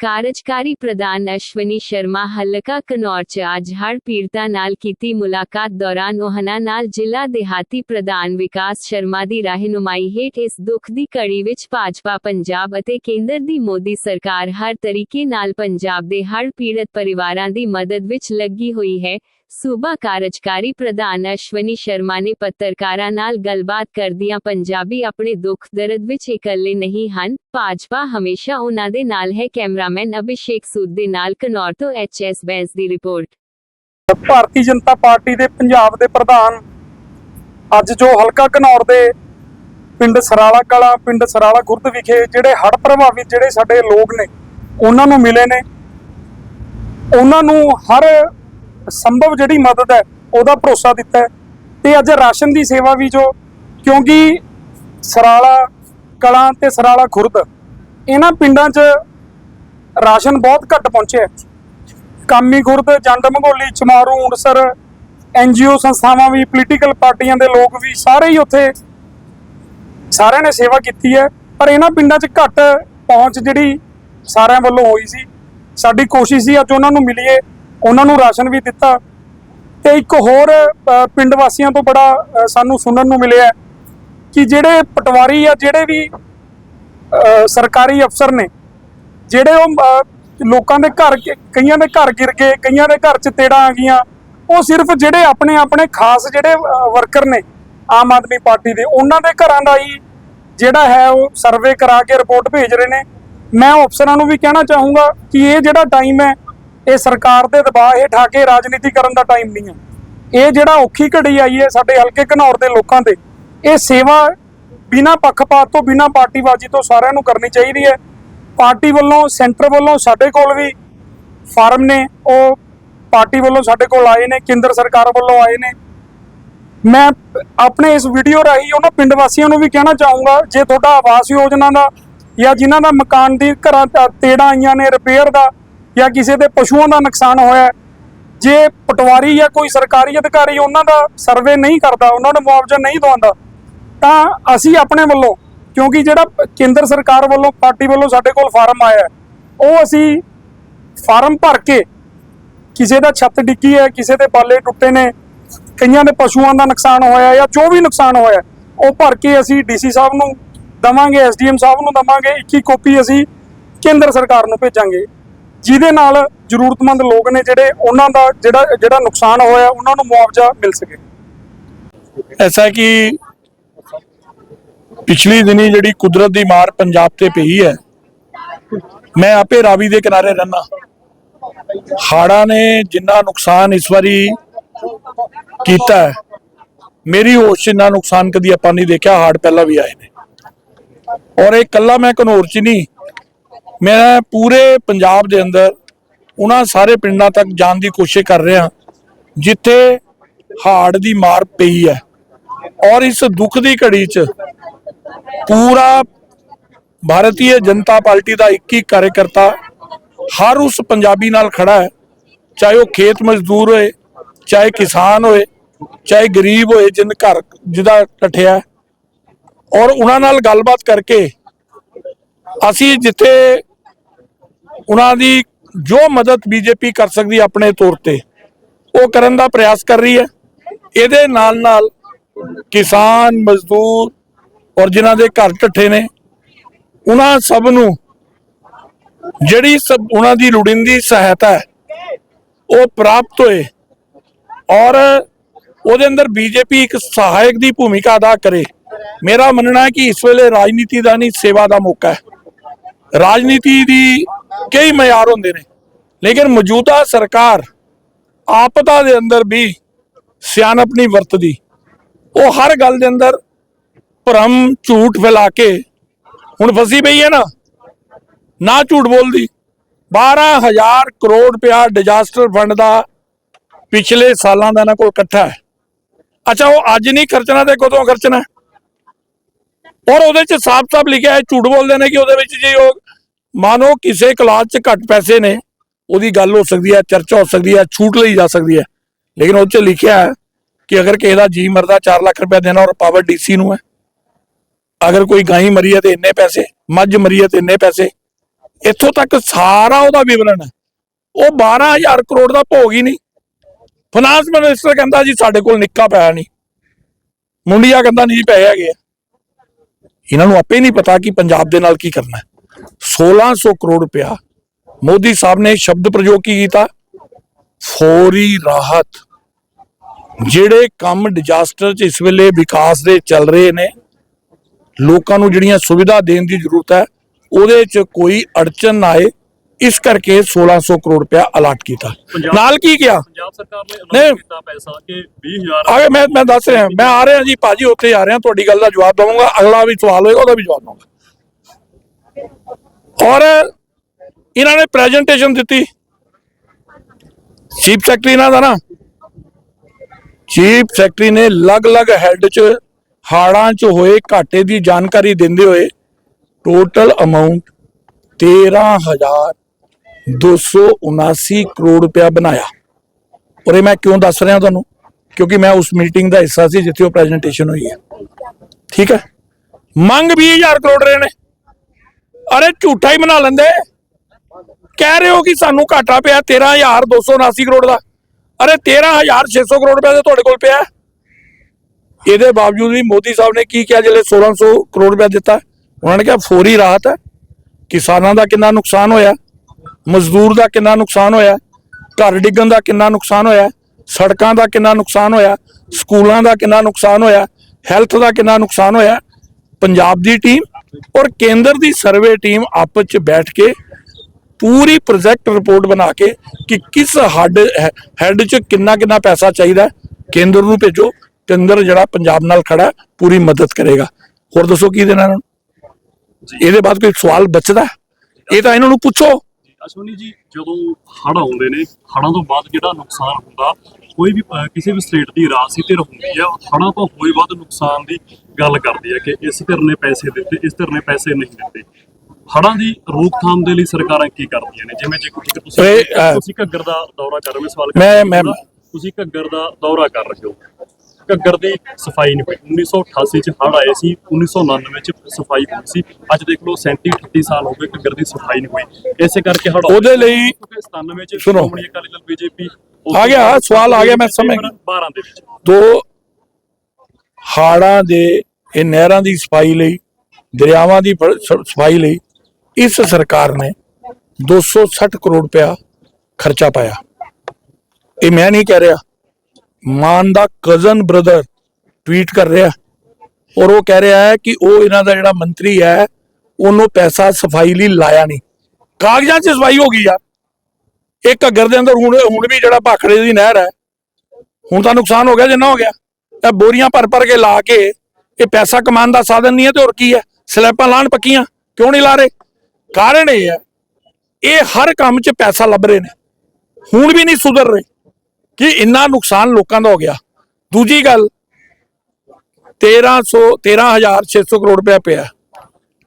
ਕਾਰਜਕਾਰੀ ਪ੍ਰਧਾਨ ਅਸ਼ਵਨੀ ਸ਼ਰਮਾ ਹਲਕਾ ਕਨੌਰ ਚ ਅੱਜ ਹੜ੍ਹ ਪੀੜਤਾਂ ਨਾਲ ਕੀਤੀ ਮੁਲਾਕਾਤ ਦੌਰਾਨ ਉਹਨਾਂ ਨਾਲ ਜ਼ਿਲ੍ਹਾ ਦਿਹਾਤੀ ਪ੍ਰਧਾਨ ਵਿਕਾਸ ਸ਼ਰਮਾ ਦੀ ਰਹਿਨੁਮਾਈ ਹੇਠ ਇਸ ਦੁੱਖ ਦੀ ਕੜੀ ਵਿੱਚ ਭਾਜਪਾ, ਪੰਜਾਬ ਅਤੇ ਕੇਂਦਰ ਦੀ ਮੋਦੀ ਸਰਕਾਰ ਹਰ ਤਰੀਕੇ ਨਾਲ ਪੰਜਾਬ ਦੇ ਹੜ੍ਹ ਪੀੜਤ ਪਰਿਵਾਰਾਂ ਦੀ ਮਦਦ ਵਿੱਚ ਲੱਗੀ ਹੋਈ ਹੈ। ਸੂਬਾ ਕਾਰਜਕਾਰੀ ਪ੍ਰਧਾਨ ਅਸ਼ਵਨੀ ਸ਼ਰਮਾ ਨੇ ਪੱਤਰਕਾਰਾਂ ਨਾਲ ਗੱਲਬਾਤ ਕਰਦਿਆਂ ਪੰਜਾਬੀ ਆਪਣੇ ਦੁੱਖ ਦਰਦ ਵਿੱਚ ਇਕੱਲੇ ਨਹੀਂ ਹਨ। ਭਾਜਪਾ ਹਮੇਸ਼ਾ ਉਹਨਾਂ ਦੇ ਨਾਲ ਹੈ। ਕੈਮਰਾਮੈਨ ਅਭਿਸ਼ੇਕ ਸੂਦ ਦੇ ਨਾਲ ਕਨੌਰ ਤੋਂ ਐਚਐਸ ਬੈਂਸ ਦੀ ਰਿਪੋਰਟ। ਭਾਰਤੀ ਜਨਤਾ ਪਾਰਟੀ ਦੇ ਪੰਜਾਬ ਦੇ ਪ੍ਰਧਾਨ ਅੱਜ ਜੋ ਹਲਕਾ ਘਨੌਰ ਦੇ ਪਿੰਡ ਸਰਾਲਾ ਕਲਾ, ਪਿੰਡ ਸਰਾਲਾ ਗੁਰਦ ਵਿਖੇ ਜਿਹੜੇ ਹੜ੍ਹ ਪ੍ਰਭਾਵਿਤ ਜਿਹੜੇ ਸਾਡੇ ਲੋਕ ਨੇ, ਉਹਨਾਂ ਨੂੰ ਮਿਲੇ ਨੇ। ਉਹਨਾਂ ਨੂੰ ਹਰ ਸੰਭਵ ਜਿਹੜੀ ਮਦਦ ਹੈ, ਉਹਦਾ ਭਰੋਸਾ ਦਿੱਤਾ ਹੈ। ਤੇ ਅੱਜ ਰਾਸ਼ਨ ਦੀ ਸੇਵਾ ਵੀ ਜੋ, ਕਿਉਂਕਿ ਸਰਾਲਾ ਕਲਾਂ ਤੇ ਸਰਾਲਾ ਖੁਰਦ, ਇਹਨਾਂ ਪਿੰਡਾਂ 'ਚ ਰਾਸ਼ਨ ਬਹੁਤ ਘੱਟ ਪਹੁੰਚਿਆ ਕਾਮੀ ਖੁਰਦ, ਜੰਡ ਮੰਗੋਲੀ, ਚਮਾਰੂ ਉਂਡਸਰ ਐਨਜੀਓ ਸੰਸਥਾਵਾਂ ਵੀ ਪੋਲੀਟੀਕਲ ਪਾਰਟੀਆਂ ਦੇ ਲੋਕ ਵੀ, ਸਾਰੇ ਹੀ ਉੱਥੇ ਸਾਰਿਆਂ ਨੇ ਸੇਵਾ ਕੀਤੀ ਹੈ। ਪਰ ਇਹਨਾਂ ਪਿੰਡਾਂ 'ਚ ਘੱਟ ਪਹੁੰਚ ਜਿਹੜੀ ਸਾਰਿਆਂ ਵੱਲੋਂ ਹੋਈ ਸੀ। ਸਾਡੀ ਕੋਸ਼ਿਸ਼ ਸੀ ਅੱਜ ਉਹਨਾਂ ਨੂੰ ਮਿਲੀਏ। ਉਹਨਾਂ ਨੂੰ ਰਾਸ਼ਨ ਵੀ ਦਿੱਤਾ ਤੇ ਇੱਕ ਹੋਰ ਪਿੰਡ ਵਾਸੀਆਂ ਤੋਂ ਬੜਾ ਸਾਨੂੰ ਸੁਣਨ ਨੂੰ ਮਿਲਿਆ ਕਿ ਜਿਹੜੇ ਪਟਵਾਰੀ ਆ, ਜਿਹੜੇ ਵੀ ਸਰਕਾਰੀ ਅਫਸਰ ਨੇ, ਜਿਹੜੇ ਉਹ ਲੋਕਾਂ ਦੇ ਘਰ ਕਈਆਂ ਦੇ ਘਰ ਗਿਰ ਗਏ, ਕਈਆਂ ਦੇ ਘਰ 'ਚ ਤੇੜਾਂ ਆ ਗਈਆਂ, ਉਹ ਸਿਰਫ ਜਿਹੜੇ ਆਪਣੇ ਆਪਣੇ ਖਾਸ ਜਿਹੜੇ ਵਰਕਰ ਨੇ ਆਮ ਆਦਮੀ ਪਾਰਟੀ ਦੇ, ਉਹਨਾਂ ਦੇ ਘਰਾਂ ਦਾ ਹੀ ਜਿਹੜਾ ਹੈ ਉਹ ਸਰਵੇ ਕਰਾ ਕੇ ਰਿਪੋਰਟ ਭੇਜ ਰਹੇ ਨੇ। ਮੈਂ ਅਫਸਰਾਂ ਨੂੰ ਵੀ ਕਹਿਣਾ ਚਾਹੂੰਗਾ ਕਿ ਇਹ ਜਿਹੜਾ ਟਾਈਮ ਹੈ ਇਹ ਸਰਕਾਰ ਦੇ ਦਬਾਅ ਹੇਠ ਆ ਕੇ ਰਾਜਨੀਤੀ ਕਰਨ ਦਾ ਟਾਈਮ ਨਹੀਂ ਹੈ ਇਹ ਜਿਹੜਾ ਔਖੀ ਘੜੀ ਆਈ ਹੈ ਸਾਡੇ ਹਲਕੇ ਘਨੌਰ ਦੇ ਲੋਕਾਂ ਦੇ, ਇਹ ਸੇਵਾ ਬਿਨਾਂ ਪੱਖਪਾਤ ਤੋਂ, ਬਿਨਾਂ ਪਾਰਟੀਬਾਜ਼ੀ ਤੋਂ ਸਾਰਿਆਂ ਨੂੰ ਕਰਨੀ ਚਾਹੀਦੀ ਹੈ। ਪਾਰਟੀ ਵੱਲੋਂ, ਸੈਂਟਰ ਵੱਲੋਂ ਸਾਡੇ ਕੋਲ ਵੀ ਫਾਰਮ ਨੇ, ਉਹ ਪਾਰਟੀ ਵੱਲੋਂ ਸਾਡੇ ਕੋਲ ਆਏ ਨੇ, ਕੇਂਦਰ ਸਰਕਾਰ ਵੱਲੋਂ ਆਏ ਨੇ। ਮੈਂ ਆਪਣੇ ਇਸ ਵੀਡੀਓ ਰਾਹੀਂ ਉਹਨਾਂ ਪਿੰਡ ਵਾਸੀਆਂ ਨੂੰ ਵੀ ਕਹਿਣਾ ਚਾਹੂੰਗਾ, ਜੇ ਤੁਹਾਡਾ ਆਵਾਸ ਯੋਜਨਾ ਦਾ ਜਾਂ ਜਿਨ੍ਹਾਂ ਦਾ ਮਕਾਨ ਦੀ ਘਰਾਂ ਤੇੜਾਂ ਆਈਆਂ ਨੇ ਰਿਪੇਅਰ ਦਾ ਜਾਂ ਕਿਸੇ ਦੇ ਪਸ਼ੂਆਂ ਦਾ ਨੁਕਸਾਨ ਹੋਇਆ ਜੇ ਪਟਵਾਰੀ ਜਾਂ ਕੋਈ ਸਰਕਾਰੀ ਅਧਿਕਾਰੀ ਉਹਨਾਂ ਦਾ ਸਰਵੇ ਨਹੀਂ ਕਰਦਾ, ਉਹਨਾਂ ਨੂੰ ਮੁਆਵਜ਼ਾ ਨਹੀਂ ਦਵਾਉਂਦਾ, ਤਾਂ ਅਸੀਂ ਆਪਣੇ ਵੱਲੋਂ, ਕਿਉਂਕਿ ਜਿਹੜਾ ਕੇਂਦਰ ਸਰਕਾਰ ਵੱਲੋਂ, ਪਾਰਟੀ ਵੱਲੋਂ ਸਾਡੇ ਕੋਲ ਫਾਰਮ ਆਇਆ ਉਹ ਅਸੀਂ ਫਾਰਮ ਭਰ ਕੇ ਕਿਸੇ ਦਾ ਛੱਤ ਡਿੱਗੀ ਹੈ, ਕਿਸੇ ਦੇ ਬਾਲੇ ਟੁੱਟੇ ਨੇ, ਕਈਆਂ ਦੇ ਪਸ਼ੂਆਂ ਦਾ ਨੁਕਸਾਨ ਹੋਇਆ ਜਾਂ ਜੋ ਵੀ ਨੁਕਸਾਨ ਹੋਇਆ ਉਹ ਭਰ ਕੇ ਅਸੀਂ ਡੀਸੀ ਸਾਹਿਬ ਨੂੰ ਦਵਾਂਗੇ, ਐਸਡੀਐਮ ਸਾਹਿਬ ਨੂੰ ਦਵਾਂਗੇ, ਇੱਕ ਹੀ ਕਾਪੀ ਅਸੀਂ ਕੇਂਦਰ ਸਰਕਾਰ ਨੂੰ ਭੇਜਾਂਗੇ। ਜਿਹਦੇ ਨਾਲ ਜ਼ਰੂਰਤਮੰਦ ਲੋਕ ਨੇ ਜਿਹੜੇ ਉਹਨਾਂ ਦਾ ਜਿਹੜਾ ਜਿਹੜਾ ਨੁਕਸਾਨ ਹੋਇਆ, ਉਹਨਾਂ ਨੂੰ ਮੁਆਵਜ਼ਾ ਮਿਲ ਸਕੇ। ਐਸਾ ਕਿ ਪਿਛਲੀ ਦਿਨੀ ਜਿਹੜੀ ਕੁਦਰਤ ਦੀ ਮਾਰ ਪੰਜਾਬ ਤੇ ਪਈ ਹੈ, ਮੈਂ ਆਪੇ ਰਾਵੀ ਦੇ ਕਿਨਾਰੇ ਰਹਿਣਾ ਹਾੜਾਂ ਨੇ ਜਿੰਨਾ ਨੁਕਸਾਨ ਇਸ ਵਾਰੀ ਕੀਤਾ ਮੇਰੀ ਹੋਸ਼ 'ਚ ਇੰਨਾ ਨੁਕਸਾਨ ਕਦੀ ਆਪਾਂ ਨਹੀਂ ਦੇਖਿਆ, ਹਾੜ ਪਹਿਲਾਂ ਵੀ ਆਏ ਨੇ। ਔਰ ਇਹ ਕੱਲਾ ਮੈਂ ਘਨੌਰ ਚ ਨਹੀਂ ਮੈਂ ਪੂਰੇ ਪੰਜਾਬ ਦੇ ਅੰਦਰ ਉਹਨਾਂ ਸਾਰੇ ਪਿੰਡਾਂ ਤੱਕ ਜਾਣ ਦੀ ਕੋਸ਼ਿਸ਼ ਕਰ ਰਿਹਾ ਜਿੱਥੇ ਹਾੜ ਦੀ ਮਾਰ ਪਈ ਹੈ ਔਰ ਇਸ ਦੁੱਖ ਦੀ ਘੜੀ 'ਚ ਪੂਰਾ ਭਾਰਤੀ ਜਨਤਾ ਪਾਰਟੀ ਦਾ ਇੱਕ ਹੀ ਕਾਰਜਕਰਤਾ ਹਰ ਉਸ ਪੰਜਾਬੀ ਨਾਲ ਖੜਾ ਹੈ, ਚਾਹੇ ਉਹ ਖੇਤ ਮਜ਼ਦੂਰ ਹੋਏ, ਚਾਹੇ ਕਿਸਾਨ ਹੋਏ, ਚਾਹੇ ਗਰੀਬ ਹੋਏ, ਜਿਨ ਘਰ ਜਿਹਦਾ ਟੱਠਿਆ ਔਰ ਉਹਨਾਂ ਨਾਲ ਗੱਲਬਾਤ ਕਰਕੇ ਅਸੀਂ ਜਿੱਥੇ ਉਹਨਾਂ ਦੀ ਜੋ ਮਦਦ ਬੀਜੇਪੀ ਕਰ ਸਕਦੀ ਆਪਣੇ ਤੌਰ ਤੇ, ਉਹ ਕਰਨ ਦਾ ਪ੍ਰਯਾਸ ਕਰ ਰਹੀ ਹੈ। ਇਹਦੇ ਨਾਲ ਨਾਲ ਕਿਸਾਨ, ਮਜ਼ਦੂਰ ਔਰ ਜਿਨ੍ਹਾਂ ਦੇ ਘਰ ਢੱਠੇ ਨੇ, ਉਹਨਾਂ ਸਭ ਨੂੰ ਜਿਹੜੀ ਸਭ ਉਹਨਾਂ ਦੀ ਲੋੜੀਂਦੀ ਸਹਾਇਤਾ ਹੈ, ਉਹ ਪ੍ਰਾਪਤ ਹੋਏ ਔਰ ਉਹਦੇ ਅੰਦਰ ਬੀਜੇਪੀ ਇੱਕ ਸਹਾਇਕ ਦੀ ਭੂਮਿਕਾ ਅਦਾ ਕਰੇ। ਮੇਰਾ ਮੰਨਣਾ ਹੈ ਕਿ ਇਸ ਵੇਲੇ ਰਾਜਨੀਤੀ ਦਾ ਨਹੀਂ, ਸੇਵਾ ਦਾ ਮੌਕਾ ਹੈ। ਰਾਜਨੀਤੀ ਦੀ ਕਈ ਮਿਆਰ ਹੁੰਦੇ ਨੇ। ਲੇਕਿਨ ਮੌਜੂਦਾ ਸਰਕਾਰ ਆਪਦਾ ਦੇ ਅੰਦਰ ਵੀ ਸਿਆਣਪ ਨਹੀਂ ਵਰਤਦੀ। ਉਹ ਹਰ ਗੱਲ ਦੇ ਅੰਦਰ ਭਰਮ, ਝੂਠ ਫੈਲਾ ਕੇ ਹੁਣ ਫਸੀ ਪਈ ਹੈ ਨਾ ਨਾ ਝੂਠ ਬੋਲਦੀ। 12000 ਕਰੋੜ ਰੁਪਇਆ ਡਿਜ਼ਾਸਟਰ ਫੰਡ ਦਾ ਪਿਛਲੇ ਸਾਲਾਂ ਦਾ ਇਹਨਾਂ ਕੋਲ ਇਕੱਠਾ ਹੈ। ਅੱਛਾ, ਉਹ ਅੱਜ ਨਹੀਂ ਖਰਚਣਾ ਤੇ ਕਦੋਂ ਖਰਚਣਾ ਔਰ ਉਹਦੇ ਚ ਸਾਫ਼-ਸਾਫ਼ ਲਿਖਿਆ ਹੈ, ਝੂਠ ਬੋਲਦੇ ਨੇ ਕਿ ਉਹਦੇ ਵਿੱਚ ਜੇ ਉਹ ਮਾਨੋ ਕਿਸੇ ਕਲਾਸ ਚ ਘੱਟ ਪੈਸੇ ਨੇ, ਉਹਦੀ ਗੱਲ ਹੋ ਸਕਦੀ ਹੈ, ਚਰਚਾ ਹੋ ਸਕਦੀ ਹੈ, ਛੂਟ ਲਈ ਜਾ ਸਕਦੀ ਹੈ। ਲੇਕਿਨ ਉਹ ਚ ਲਿਖਿਆ ਹੈ ਕਿ ਅਗਰ ਕਿਸੇ ਦਾ ਜੀ ਮਰਦਾ 4 ਲੱਖ ਰੁਪਏ ਦੇਣਾ, ਔਰ ਪਾਵਰ ਡੀਸੀ ਨੂੰ ਹੈ, ਅਗਰ ਕੋਈ ਗਾਈ ਮਰੀ ਹੈ ਤੇ ਇੰਨੇ ਪੈਸੇ, ਮੱਝ ਮਰੀ ਹੈ ਤੇ ਇੰਨੇ ਪੈਸੇ, ਇੱਥੋਂ ਤੱਕ ਸਾਰਾ ਉਹਦਾ ਵਿਵਰਣ ਹੈ। ਉਹ 12000 ਕਰੋੜ ਦਾ ਭੋਗ ਹੀ ਨਹੀਂ। ਫਾਈਨਾਂਸ ਮਿਨਿਸਟਰ ਕਹਿੰਦਾ ਜੀ, ਸਾਡੇ ਕੋਲ ਨਿੱਕਾ ਪਿਆ ਨਹੀਂ। ਮੁੰਡਿਆ ਕਹਿੰਦਾ ਨਹੀਂ ਜੀ, ਪੈਸੇ ਹੈਗੇ ਆ। ਇਹਨਾਂ ਨੂੰ ਆਪੇ ਨਹੀਂ ਪਤਾ ਕਿ ਪੰਜਾਬ ਦੇ ਨਾਲ ਕੀ ਕਰਨਾ 1600 ਕਰੋੜ ਰੁਪਇਆ ਮੋਦੀ ਸਾਹਿਬ ਨੇ ਸ਼ਬਦ ਪ੍ਰਯੋਗ ਕੀ ਕੀਤਾ? ਫੌਰੀ ਰਾਹਤ। ਜਿਹੜੇ ਕੰਮ ਡਿਜ਼ਾਸਟਰ ਚ ਇਸ ਵੇਲੇ ਵਿਕਾਸ ਦੇ ਚੱਲ ਰਹੇ ਨੇ ਲੋਕਾਂ ਨੂੰ ਜਿਹੜੀਆਂ ਸੁਵਿਧਾ ਦੇਣ ਦੀ ਜ਼ਰੂਰਤ ਹੈ ਉਹਦੇ ਚ ਕੋਈ ਅੜਚਨ ਨਾ ਆਏ। ਇਸ ਕਰਕੇ 1600 ਕਰੋੜ ਰੁਪਇਆ ਅਲਾਟ ਕੀਤਾ। ਨਾਲ ਕੀ ਕਿਹਾ? ਪੰਜਾਬ ਸਰਕਾਰ ਨੇ। ਅਨਾਉਂਸ ਕੀਤਾ ਪੈਸਾ ਕਿ 20000 ਆਗੇ ਮੈਂ ਮੈਂ ਦੱਸ ਰਿਹਾ ਮੈਂ ਆ ਰਿਹਾ ਜੀ ਭਾਜੀ ਉੱਥੇ ਆ ਰਿਹਾ ਤੁਹਾਡੀ ਗੱਲ ਦਾ ਜਵਾਬ ਦਵਾਂਗਾ। ਅਗਲਾ ਵੀ ਸਵਾਲ ਹੋਏਗਾ ਉਹਦਾ ਵੀ ਜਵਾਬ ਦਵਾਂਗਾ। ਔਰ ਇਹਨਾਂ ਨੇ ਪ੍ਰੈਜੈਂਟੇਸ਼ਨ ਦਿੱਤੀ। ਚੀਫ ਸੈਕਟਰੀ ਇਹਨਾਂ ਦਾ ਨਾ। ਚੀਫ ਸੈਕਟਰੀ ਨੇ ਅਲੱਗ-ਅਲੱਗ ਹੈੱਡ 'ਚ, ਹਾੜਾਂ 'ਚ ਹੋਏ ਘਾਟੇ ਦੀ ਜਾਣਕਾਰੀ ਦਿੰਦੇ ਹੋਏ ਟੋਟਲ ਅਮਾਉਂਟ 13279 ਕਰੋੜ ਰੁਪਇਆ ਬਣਾਇਆ। ਔਰ ਇਹ ਮੈਂ ਕਿਉਂ ਦੱਸ ਰਿਹਾ ਤੁਹਾਨੂੰ? ਕਿਉਂਕਿ ਮੈਂ ਉਸ ਮੀਟਿੰਗ ਦਾ ਹਿੱਸਾ ਸੀ ਜਿੱਥੇ ਉਹ ਪ੍ਰੈਜੈਂਟੇਸ਼ਨ ਹੋਈ ਹੈ। ਠੀਕ ਹੈ? ਮੰਗ 20000 ਕਰੋੜ ਰਹੇ ਨੇ। ਅਰੇ ਝੂਠਾ ਹੀ ਬਣਾ ਲੈਂਦੇ। ਕਹਿ ਰਹੇ ਹੋ ਕਿ ਸਾਨੂੰ ਘਾਟਾ ਪਿਆ 13279 ਕਰੋੜ ਦਾ। ਅਰੇ 13600 ਕਰੋੜ ਰੁਪਏ ਤਾਂ ਤੁਹਾਡੇ ਕੋਲ ਪਿਆ। ਇਹਦੇ ਬਾਵਜੂਦ ਵੀ ਮੋਦੀ ਸਾਹਿਬ ਨੇ ਕੀ ਕਿਹਾ, ਜਿਹੜੇ 1600 ਕਰੋੜ ਰੁਪਏ ਦਿੱਤਾ, ਉਹਨਾਂ ਨੇ ਕਿਹਾ ਫੌਰੀ ਰਾਹਤ ਹੈ। ਕਿਸਾਨਾਂ ਦਾ ਕਿੰਨਾ ਨੁਕਸਾਨ ਹੋਇਆ, ਮਜ਼ਦੂਰ ਦਾ ਕਿੰਨਾ ਨੁਕਸਾਨ ਹੋਇਆ, ਘਰ ਡਿੱਗਣ ਦਾ ਕਿੰਨਾ ਨੁਕਸਾਨ ਹੋਇਆ, ਸੜਕਾਂ ਦਾ ਕਿੰਨਾ ਨੁਕਸਾਨ ਹੋਇਆ, ਸਕੂਲਾਂ ਦਾ ਕਿੰਨਾ ਨੁਕਸਾਨ ਹੋਇਆ, ਹੈਲਥ ਦਾ ਕਿੰਨਾ ਨੁਕਸਾਨ ਹੋਇਆ। ਪੰਜਾਬ ਦੀ ਟੀਮ ਔਰ ਕੇਂਦਰ ਦੀ ਸਰਵੇ ਟੀਮ ਆਪਸ ਚ ਬੈਠ ਕੇ ਪੂਰੀ ਪ੍ਰੋਜੈਕਟ ਰਿਪੋਰਟ ਬਣਾ ਕੇ ਕਿ ਕਿਸ ਹੱਡ ਹੈਡ ਚ ਕਿੰਨਾ ਕਿੰਨਾ ਪੈਸਾ ਚਾਹੀਦਾ ਕੇਂਦਰ ਨੂੰ ਭੇਜੋ ਕੇਂਦਰ ਜਿਹੜਾ ਪੰਜਾਬ ਨਾਲ ਖੜਾ ਪੂਰੀ ਮਦਦ ਕਰੇਗਾ। ਹੋਰ ਦੱਸੋ ਕੀ ਦੇਣਾ ਇਹਨਾਂ ਨੂੰ? ਇਹਦੇ ਬਾਅਦ ਕੋਈ ਸਵਾਲ ਬਚਦਾ? ਇਹ ਤਾਂ ਇਹਨਾਂ ਨੂੰ ਪੁੱਛੋ। ਅਸ਼ਵਨੀ ਜੀ ਜਦੋਂ ਹੜ ਆਉਂਦੇ ਨੇ ਹੜਾਂ ਤੋਂ ਬਾਅਦ ਜਿਹੜਾ ਨੁਕਸਾਨ ਹੁੰਦਾ ਕੋਈ ਵੀ ਕਿਸੇ ਵੀ ਸਟੇਟ ਦੀ ਰਾਜਨੀਤੀ ਹੁੰਦੀ ਹੈ ਹੜਾਂ ਤੋਂ ਹੋਏ ਵੱਧ ਨੁਕਸਾਨ ਦੀ ਗੱਲ ਕਰਦੀ ਹੈ ਕਿ ਇਸ ਧਿਰ ਨੇ ਪੈਸੇ ਦਿੱਤੇ ਇਸ ਧਿਰ ਨੇ ਪੈਸੇ ਨਹੀਂ ਦਿੱਤੇ। ਹੜਾਂ ਦੀ ਰੋਕਥਾਮ ਦੇ ਲਈ ਸਰਕਾਰਾਂ ਕੀ ਕਰਦੀਆਂ ਨੇ? ਜਿਵੇਂ ਜੇ ਤੁਸੀਂ ਤੁਸੀਂ ਘੱਗਰ ਦਾ ਦੌਰਾ ਕਰ ਰਹੇ ਹੋ ਸਵਾਲ ਮੈਂ- ਮੈਂ-। ਤੁਸੀਂ ਘੱਗਰ ਦਾ ਦੌਰਾ ਕਰ ਰਹੇ ਹੋ। ਘੱਗਰ ਦੀ ਸਫ਼ਾਈ ਨਹੀਂ ਹੋਈ। 1988 ਚ ਹੜ ਆਏ ਸੀ 1999 ਚ ਸਫ਼ਾਈ ਹੋਈ ਸੀ। ਅੱਜ ਦੇਖ ਲਓ 37 38 ਸਾਲ ਹੋ ਗਏ ਘੱਗਰ ਦੀ ਸਫ਼ਾਈ ਨਹੀਂ ਹੋਈ। ਇਸੇ ਕਰਕੇ ਹੜ ਉਹਦੇ ਲਈ 97 ਚ। ਸ਼੍ਰੋਮਣੀ ਅਕਾਲੀ ਦਲ ਬੀਜੇਪੀ ਆ ਗਿਆ, ਸਵਾਲ ਆ ਗਿਆ, ਮੈਂ ਸਮਝ ਗਿਆ। 12 ਦੇ ਵਿੱਚ। ਦੋ ਹਾੜਾਂ ਦੇ ਇਹ ਨਹਿਰਾਂ ਦੀ ਸਫ਼ਾਈ ਲਈ ਦਰਿਆਵਾਂ ਦੀ ਸ- ਸਫ਼ਾਈ ਲਈ ਇਸ ਸਰਕਾਰ ਨੇ 260 ਕਰੋੜ ਰੁਪਇਆ ਖਰਚਾ ਪਾਇਆ। ਇਹ ਮੈਂ ਨਹੀਂ ਕਹਿ ਰਿਹਾ। ਮਾਨ ਦਾ ਕਜ਼ਨ ਬ੍ਰਦਰ ਟਵੀਟ ਕਰ ਰਿਹਾ। ਔਰ ਉਹ ਕਹਿ ਰਿਹਾ ਹੈ ਕਿ ਉਹ ਇਹਨਾਂ ਦਾ ਜਿਹੜਾ ਮੰਤਰੀ ਹੈ ਉਹਨੂੰ ਪੈਸਾ ਸਫ਼ਾਈ ਲਈ ਲਾਇਆ ਨਹੀਂ। ਕਾਗਜ਼ਾਂ 'ਚ ਸਫ਼ਾਈ ਹੋ ਗਈ ਯਾਰ। ਇਹ ਘੱਗਰ ਦੇ ਅੰਦਰ ਹੁਣ ਹੁਣ ਵੀ ਜਿਹੜਾ ਭਾਖੜੇ ਦੀ ਨਹਿਰ ਹੈ, ਹੁਣ ਤਾਂ ਨੁਕਸਾਨ ਹੋ ਗਿਆ, ਜਿੰਨਾ ਹੋ ਗਿਆ। ਇਹ ਬੋਰੀਆਂ ਭਰ ਭਰ ਕੇ ਲਾ ਕੇ, ਇਹ ਪੈਸਾ ਕਮਾਉਣ ਦਾ ਸਾਧਨ ਨਹੀਂ ਹੈ ਤੇ ਹੋਰ ਕੀ ਹੈ? ਸਲੈਬਾਂ ਲਾਣ ਪੱਕੀਆਂ, ਕਿਉਂ ਨਹੀਂ ਲਾ ਰਹੇ? ਕਾਰਨ ਇਹ ਹੈ, ਇਹ ਹਰ ਕੰਮ 'ਚ ਪੈਸਾ ਲੱਭ ਰਹੇ ਨੇ। ਹੁਣ ਵੀ ਨਹੀਂ ਸੁਧਰ ਰਹੇ ਕਿ ਇੰਨਾ ਨੁਕਸਾਨ ਲੋਕਾਂ ਦਾ ਹੋ ਗਿਆ। ਦੂਜੀ ਗੱਲ 1300 13600 ਕਰੋੜ ਰੁਪਇਆ ਪਿਆ।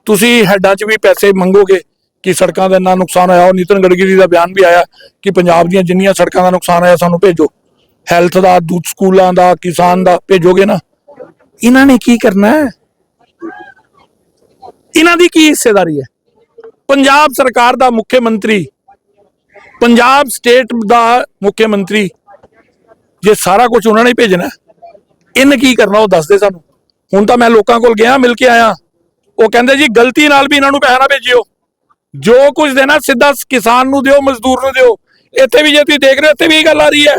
ਤੁਸੀਂ ਹੈਡਾਂ 'ਚ ਵੀ ਪੈਸੇ ਮੰਗੋਗੇ ਕਿ ਸੜਕਾਂ ਦਾ ਇੰਨਾ ਨੁਕਸਾਨ ਹੋਇਆ ਉਹ ਨਿਤਨ ਗਡਕਰੀ ਦਾ ਬਿਆਨ ਵੀ ਆਇਆ ਕਿ ਪੰਜਾਬ ਦੀਆਂ ਜਿੰਨੀਆਂ ਸੜਕਾਂ ਦਾ ਨੁਕਸਾਨ ਹੋਇਆ ਸਾਨੂੰ ਭੇਜੋ। ਹੈਲਥ ਦਾ ਦੂਤ ਸਕੂਲਾਂ ਦਾ ਕਿਸਾਨ ਦਾ ਭੇਜੋਗੇ ਨਾ? ਇਹਨਾਂ ਨੇ ਕੀ ਕਰਨਾ ਹੈ? ਇਹਨਾਂ ਦੀ ਕੀ ਹਿੱਸੇਦਾਰੀ ਹੈ? ਪੰਜਾਬ ਸਰਕਾਰ ਦਾ ਮੁੱਖ ਮੰਤਰੀ ਪੰਜਾਬ ਸਟੇਟ ਦਾ ਮੁੱਖ ਮੰਤਰੀ ਜੇ ਸਾਰਾ ਕੁਝ ਉਹਨਾਂ ਨੇ ਭੇਜਣਾ ਹੈ, ਇਹਨੇ ਕੀ ਕਰਨਾ ਉਹ ਦੱਸਦੇ ਸਾਨੂੰ। ਹੁਣ ਤਾਂ ਮੈਂ ਲੋਕਾਂ ਕੋਲ ਗਿਆ ਮਿਲ ਕੇ ਆਇਆ। ਉਹ ਕਹਿੰਦੇ ਜੀ ਗਲਤੀ ਨਾਲ ਵੀ ਇਹਨਾਂ ਨੂੰ ਪੈਸਾ ਨਾ ਭੇਜਿਓ। ਜੋ ਕੁਝ ਦੇਣਾ ਸਿੱਧਾ ਕਿਸਾਨ ਨੂੰ ਦਿਓ ਮਜ਼ਦੂਰ ਨੂੰ ਦਿਓ। ਇੱਥੇ ਵੀ ਜੇ ਤੁਸੀਂ ਦੇਖ ਰਹੇ ਹੋ ਇੱਥੇ ਵੀ ਇਹ ਗੱਲ ਆ ਰਹੀ ਹੈ।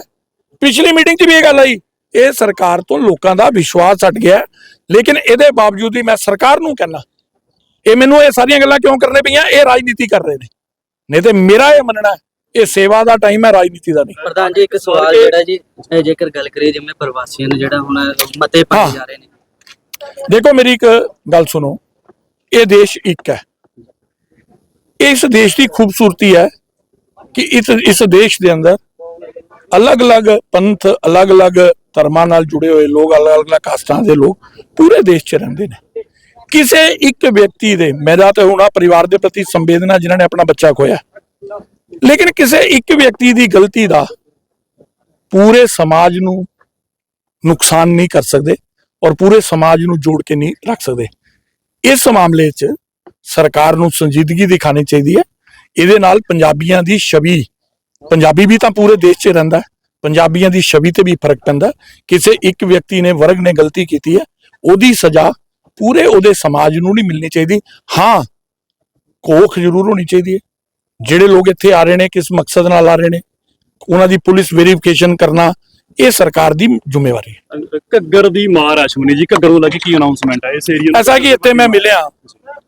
ਪਿਛਲੀ ਮੀਟਿੰਗ 'ਚ ਵੀ ਇਹ ਗੱਲ ਆਈ। ਇਹ ਸਰਕਾਰ ਤੋਂ ਲੋਕਾਂ ਦਾ ਵਿਸ਼ਵਾਸ ਹਟ ਗਿਆ। ਲੇਕਿਨ ਇਹਦੇ ਬਾਵਜੂਦ ਵੀ ਮੈਂ ਸਰਕਾਰ ਨੂੰ ਕਹਿਣਾ ਇਹ ਮੈਨੂੰ ਇਹ ਸਾਰੀਆਂ ਗੱਲਾਂ ਕਿਉਂ ਕਰਨੇ ਪਈਆਂ? ਇਹ ਰਾਜਨੀਤੀ ਕਰ ਰਹੇ ਨੇ। ਨਹੀਂ ਤੇ ਮੇਰਾ ਇਹ ਮੰਨਣਾ ਹੈ, ਇਹ ਸੇਵਾ ਦਾ ਟਾਈਮ ਹੈ ਰਾਜਨੀਤੀ ਦਾ ਨਹੀਂ। ਪ੍ਰਧਾਨ ਜੀ ਇੱਕ ਸਵਾਲ ਜਿਹੜਾ ਜੀ ਜੇਕਰ ਗੱਲ ਕਰੀਏ ਜਿਵੇਂ ਪ੍ਰਵਾਸੀਆਂ ਨੂੰ ਜਿਹੜਾ ਹੁਣ ਮਤੇ। ਪਾਏ ਜਾ ਰਹੇ ਨੇ। ਦੇਖੋ ਮੇਰੀ ਇੱਕ ਗੱਲ ਸੁਣੋ। ਇਹ ਦੇਸ਼ ਇੱਕ ਹੈ। ਇਸ ਦੇਸ਼ ਦੀ ਖੂਬਸੂਰਤੀ ਹੈ ਕਿ ਇਸ ਇਸ ਦੇਸ਼ ਦੇ ਅੰਦਰ ਅਲੱਗ-ਅਲੱਗ ਪੰਥ, ਅਲੱਗ-ਅਲੱਗ ਧਰਮਾਂ ਨਾਲ ਜੁੜੇ ਹੋਏ ਲੋਕ, ਅਲੱਗ-ਅਲੱਗ ਕਾਸਟਾਂ ਦੇ ਲੋਕ ਪੂਰੇ ਦੇਸ਼ 'ਚ ਰਹਿੰਦੇ ਨੇ। ਕਿਸੇ ਇੱਕ ਵਿਅਕਤੀ ਦੇ, ਮੇਰਾ ਤੇ ਹੋਣਾ ਪਰਿਵਾਰ ਦੇ ਪ੍ਰਤੀ ਸੰਵੇਦਨਾ ਜਿਨ੍ਹਾਂ ਨੇ ਆਪਣਾ ਬੱਚਾ ਖੋਇਆ, ਲੇਕਿਨ ਕਿਸੇ ਇੱਕ ਵਿਅਕਤੀ ਦੀ ਗਲਤੀ ਦਾ ਪੂਰੇ ਸਮਾਜ ਨੂੰ ਨੁਕਸਾਨ ਨਹੀਂ ਕਰ ਸਕਦੇ ਔਰ ਪੂਰੇ ਸਮਾਜ ਨੂੰ ਜੋੜ ਕੇ ਨਹੀਂ ਰੱਖ ਸਕਦੇ। ਇਸ ਮਾਮਲੇ 'ਚ ਸਰਕਾਰ ਨੂੰ ਸੰਜੀਦਗੀ ਦਿਖਾਣੀ ਚਾਹੀਦੀ ਹੈ। ਇਹਦੇ ਨਾਲ ਪੰਜਾਬੀਆਂ ਦੀ ਛਵੀ ਪੰਜਾਬੀ ਵੀ ਤਾਂ ਪੂਰੇ ਦੇਸ਼ 'ਚ ਰਹਿੰਦਾ ਹੈ। ਪੰਜਾਬੀਆਂ ਦੀ ਛਵੀ ਤੇ ਵੀ ਫ਼ਰਕ ਪੈਂਦਾ। ਕਿਸੇ ਇੱਕ ਵਿਅਕਤੀ ਨੇ ਵਰਗ ਨੇ ਗਲਤੀ ਕੀਤੀ ਹੈ ਉਹਦੀ ਸਜ਼ਾ ਪੂਰੇ ਉਹਦੇ ਸਮਾਜ ਨੂੰ ਨਹੀਂ ਮਿਲਣੀ ਚਾਹੀਦੀ। ਹਾਂ ਕੋਖ ਜ਼ਰੂਰ ਹੋਣੀ ਚਾਹੀਦੀ ਹੈ। ਜਿਹੜੇ ਲੋਕ ਇੱਥੇ ਆ ਰਹੇ ਨੇ ਕਿਸ ਮਕਸਦ ਨਾਲ ਆ ਰਹੇ ਨੇ ਉਹਨਾਂ ਦੀ ਪੁਲਿਸ ਵੈਰੀਫਿਕੇਸ਼ਨ ਕਰਨਾ ਇਹ ਸਰਕਾਰ ਦੀ ਜ਼ਿੰਮੇਵਾਰੀ ਹੈ। ਘੱਗਰ ਦੀ ਮਾਰ ਅਸ਼ਵਨੀ ਜੀ। ਘੱਗਰ ਨੂੰ ਲੈ ਕੇ ਕੀ ਅਨਾਉਂਸਮੈਂਟ ਹੈ ਇਸ ਏਰੀਆ ਐਸਾ ਕਿ ਇੱਥੇ ਮੈਂ ਮਿਲਿਆ।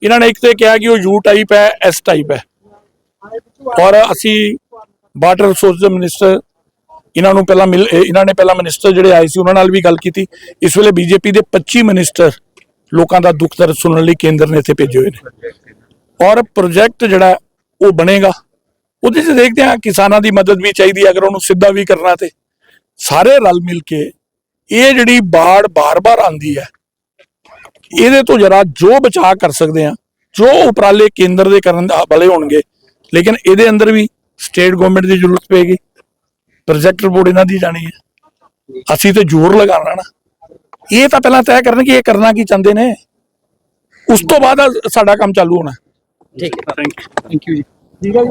ਇਹਨਾਂ ਨੇ ਇੱਕ ਤੇ ਕਿਹਾ ਕਿ ਉਹ ਯੂ ਟਾਈਪ ਹੈ ਐਸ ਟਾਈਪ ਹੈ। ਔਰ ਅਸੀਂ ਵਾਟਰ ਰਿਸੋਰਸ ਮਿਨਿਸਟਰ ਇਹਨਾਂ ਨੂੰ ਪਹਿਲਾਂ ਮਿਲ ਇਹਨਾਂ ਨੇ ਪਹਿਲਾਂ ਮਿਨਿਸਟਰ ਜਿਹੜੇ ਆਏ ਸੀ, ਉਹਨਾਂ ਨਾਲ ਵੀ ਗੱਲ ਕੀਤੀ। ਇਸ ਵੇਲੇ ਬੀਜੇਪੀ ਦੇ 25 ਮਿਨਿਸਟਰ ਲੋਕਾਂ ਦਾ ਦੁੱਖ ਦਰਦ ਸੁਣਨ ਲਈ ਕੇਂਦਰ ਨੇ ਇੱਥੇ ਭੇਜੇ ਹੋਏ ਨੇ। ਔਰ ਪ੍ਰੋਜੈਕਟ ਜਿਹੜਾ ਉਹ ਬਣੇਗਾ, ਉਹਦੇ 'ਚ ਦੇਖਦੇ ਹਾਂ, ਕਿਸਾਨਾਂ ਦੀ ਮਦਦ ਵੀ ਚਾਹੀਦੀ ਹੈ, ਅਗਰ ਉਹਨੂੰ ਸਿੱਧਾ ਵੀ ਕਰਨਾ ਤੇ। ਸਾਰੇ ਰਲ ਮਿਲ ਕੇ ਇਹ ਜਿਹੜੀ ਬਾੜ ਬਾਰ-ਬਾਰ ਆਂਦੀ ਹੈ ਇਹਦੇ ਤੋਂ ਜਰਾ ਜੋ ਬਚਾਅ ਕਰ ਸਕਦੇ ਆ ਜੋ ਉਪਰਾਲੇ ਕੇਂਦਰ ਦੇ ਕਰਨ ਦਾ ਵਾਲੇ ਹੋਣਗੇ ਲੇਕਿਨ ਇਹਦੇ ਅੰਦਰ ਵੀ ਸਟੇਟ ਗਵਰਨਮੈਂਟ ਦੀ ਜ਼ਰੂਰਤ ਪਏਗੀ ਪ੍ਰੋਜੈਕਟ ਰਿਪੋਰਟ ਇਹਨਾਂ ਦੀ ਜਾਣੀ ਹੈ। ਅਸੀਂ ਤੇ ਜ਼ੋਰ ਲਗਾਉਣਾ ਨਾ ਇਹ ਤਾਂ ਪਹਿਲਾਂ ਤੈਅ ਕਰਨ ਕਿ ਇਹ ਕਰਨਾ ਕੀ ਚਾਹੁੰਦੇ ਨੇ। ਉਸ ਤੋਂ ਬਾਅਦ ਸਾਡਾ ਕੰਮ ਚਾਲੂ ਹੋਣਾ। ਠੀਕ ਹੈ। ਥੈਂਕ ਯੂ ਜੀ।